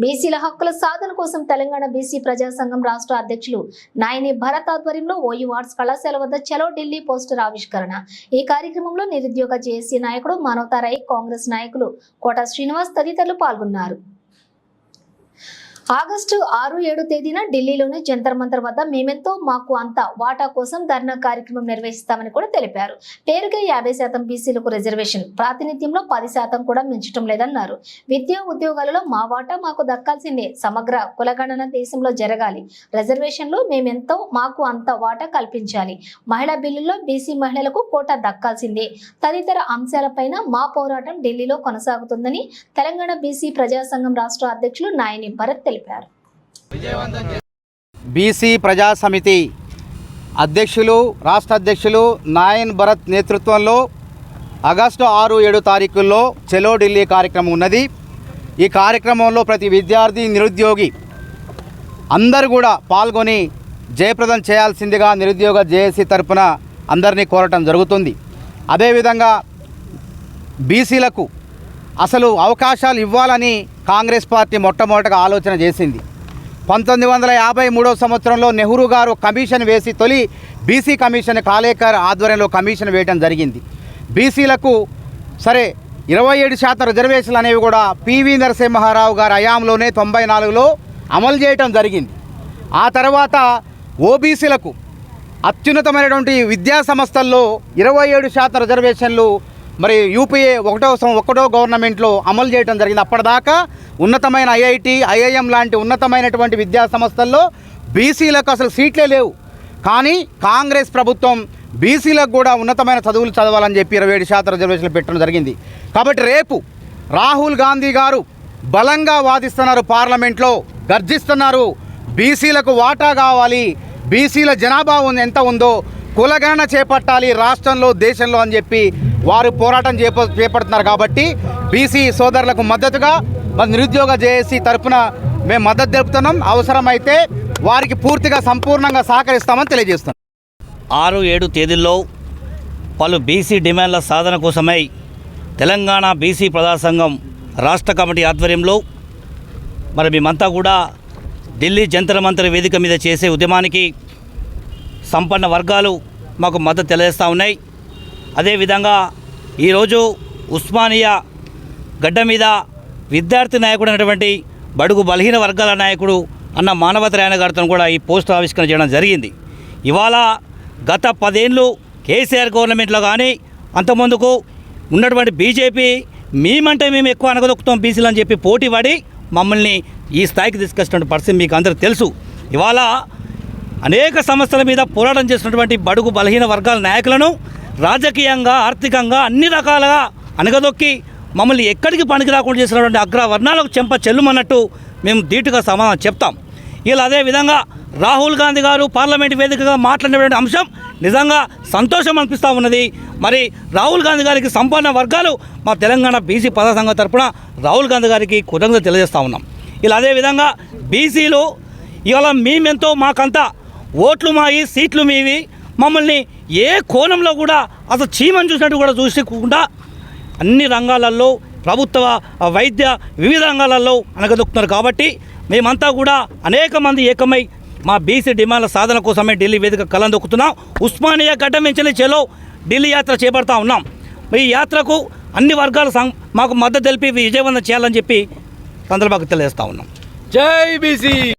బీసీల హక్కుల సాధన కోసం తెలంగాణ బీసీ ప్రజా సంఘం రాష్ట్ర అధ్యక్షులు నాయని భరత్ ఆధ్వర్యంలో ఓయూ ఆర్ట్స్ కళాశాల వద్ద చలో ఢిల్లీ పోస్టర్ ఆవిష్కరణ. ఈ కార్యక్రమంలో నిరుద్యోగ జేఏసీ నాయకుడు మానవతారాయ్ కాంగ్రెస్ నాయకులు కోట శ్రీనివాస్ తదితరులు పాల్గొన్నారు. ఆగస్టు ఆరు ఏడు తేదీన ఢిల్లీలోని జంతర్ మంతర్ వద్ద మేమెంతో మాకు అంత వాటా కోసం ధర్నా కార్యక్రమం నిర్వహిస్తామని కూడా తెలిపారు. పేరుగా యాభై శాతం బీసీలకు రిజర్వేషన్ ప్రాతినిధ్యంలో పది శాతం కూడా మించటం లేదన్నారు. విద్యా ఉద్యోగాలలో మా వాటా మాకు దక్కాల్సిందే సమగ్ర కులగణన దేశంలో జరగాలి. రిజర్వేషన్లో మేమెంతో మాకు అంత వాటా కల్పించాలి. మహిళా బిల్లుల్లో బీసీ మహిళలకు కోటా దక్కాల్సిందే. తదితర అంశాలపైన మా పోరాటం ఢిల్లీలో కొనసాగుతుందని తెలంగాణ బీసీ ప్రజాసంఘం రాష్ట్ర అధ్యక్షులు నాయని భరత్ తెలిపారు. బీసీ ప్రజా సమితి అధ్యక్షులు రాష్ట్ర అధ్యక్షులు నాయన్ భరత్ నేతృత్వంలో ఆగస్టు ఆరు ఏడు తారీఖుల్లో చెలో ఢిల్లీ కార్యక్రమం ఉన్నది. ఈ కార్యక్రమంలో ప్రతి విద్యార్థి నిరుద్యోగి అందరు కూడా పాల్గొని జయప్రదం చేయాల్సిందిగా నిరుద్యోగ జేఏసీ తరపున అందరినీ కోరటం జరుగుతుంది. అదేవిధంగా బీసీలకు అసలు అవకాశాలు ఇవ్వాలని కాంగ్రెస్ పార్టీ మొట్టమొదటగా ఆలోచన చేసింది. పంతొమ్మిది వందల యాభై మూడో సంవత్సరంలో నెహ్రూ గారు కమిషన్ వేసి తొలి బీసీ కమిషన్ కాలేకర్ ఆధ్వర్యంలో కమిషన్ వేయడం జరిగింది. బీసీలకు సరే ఇరవై ఏడు శాతం రిజర్వేషన్లు అనేవి కూడా పివి నరసింహారావు గారి హయాంలోనే తొంభై నాలుగులో అమలు చేయటం జరిగింది. ఆ తర్వాత ఓబీసీలకు అత్యున్నతమైనటువంటి విద్యా సంస్థల్లో ఇరవై ఏడు శాతం రిజర్వేషన్లు మరి యూపీఏ ఒకటో సం- ఒకటో గవర్నమెంట్లో అమలు చేయడం జరిగింది. అప్పటిదాకా ఉన్నతమైన ఐఐటి ఐఐఎం లాంటి ఉన్నతమైనటువంటి విద్యా సంస్థల్లో బీసీలకు అసలు సీట్లే లేవు. కానీ కాంగ్రెస్ ప్రభుత్వం బీసీలకు కూడా ఉన్నతమైన చదువులు చదవాలని చెప్పి ఇరవై ఏడు శాతం రిజర్వేషన్లు పెట్టడం జరిగింది. కాబట్టి రేపు రాహుల్ గాంధీ గారు బలంగా వాదిస్తున్నారు పార్లమెంట్లో గర్జిస్తున్నారు బీసీలకు వాటా కావాలి బీసీల జనాభా ఉంది- ఎంత ఉందో కులగణన చేపట్టాలి రాష్ట్రంలో దేశంలో అని చెప్పి వారు పోరాటం చేప చేపడుతున్నారు కాబట్టి బీసీ సోదరులకు మద్దతుగా మరి నిరుద్యోగ జేఏసీ తరఫున మేము మద్దతు తెలుపుతున్నాం. అవసరమైతే వారికి పూర్తిగా సంపూర్ణంగా సహకరిస్తామని తెలియజేస్తున్నాం. ఆరు ఏడు తేదీల్లో పలు బీసీ డిమాండ్ల సాధన కోసమై తెలంగాణ బీసీ ప్రజా సంఘం రాష్ట్ర కమిటీ ఆధ్వర్యంలో మరి మేమంతా కూడా ఢిల్లీ జంతర మంత్ర వేదిక మీద చేసే ఉద్యమానికి సంపన్న వర్గాలు మాకు మద్దతు తెలియజేస్తూ ఉన్నాయి. అదేవిధంగా ఈరోజు ఉస్మానియా గడ్డ మీద విద్యార్థి నాయకుడు అయినటువంటి బడుగు బలహీన వర్గాల నాయకుడు అన్న మానవత రాయణ గారితో కూడా ఈ పోస్ట్ ఆవిష్కరణ చేయడం జరిగింది. ఇవాళ గత పదేళ్ళు కేసీఆర్ గవర్నమెంట్లో కానీ అంతకుముందుకు ఉన్నటువంటి బీజేపీ మేమంటే మేము ఎక్కువ అనగదొక్కుతాం బీసీలు అని చెప్పి పోటీ పడి మమ్మల్ని ఈ స్థాయికి తీసుకొచ్చినటువంటి పరిస్థితి మీకు అందరూ తెలుసు. ఇవాళ అనేక సమస్యల మీద పోరాటం చేసినటువంటి బడుగు బలహీన వర్గాల నాయకులను రాజకీయంగా ఆర్థికంగా అన్ని రకాలుగా అనగదొక్కి మమ్మల్ని ఎక్కడికి పనికి రాకుండా చేసినటువంటి అగ్రవర్ణాలకు చెంప చెల్లుమన్నట్టు మేము ధీటుగా సమాధానం చెప్తాం. ఇలా అదే విధంగా రాహుల్ గాంధీ గారు పార్లమెంట్ వేదికగా మాట్లాడినటువంటి అంశం నిజంగా సంతోషం అనిపిస్తూ ఉన్నది. మరి రాహుల్ గాంధీ గారికి సంపన్న వర్గాలు మా తెలంగాణ బీసీ పద సంఘం తరపున రాహుల్ గాంధీ గారికి కృతజ్ఞత తెలియజేస్తూ ఉన్నాం. ఇలా అదేవిధంగా బీసీలు ఇవాళ మేమెంతో మాకంతా ఓట్లు మాయి సీట్లు మీవి మమ్మల్ని ఏ కోణంలో కూడా అసలు చీమని చూసినట్టు కూడా చూసకుండా అన్ని రంగాలలో ప్రభుత్వ వైద్య వివిధ రంగాలలో అనగదొక్కుతున్నారు కాబట్టి మేమంతా కూడా అనేక మంది ఏకమై మా బీసీ డిమాండ్ల సాధన కోసమే ఢిల్లీ వేదిక కలందొక్కుతున్నాం ఉస్మానియా గడ్డ చెలో ఢిల్లీ యాత్ర చేపడతా ఉన్నాం. ఈ యాత్రకు అన్ని వర్గాల సం మాకు మద్దతు తెలిపి విజయవంతం చేయాలని చెప్పి సందర్భానికి తెలియజేస్తా ఉన్నాం. జై బీసీ!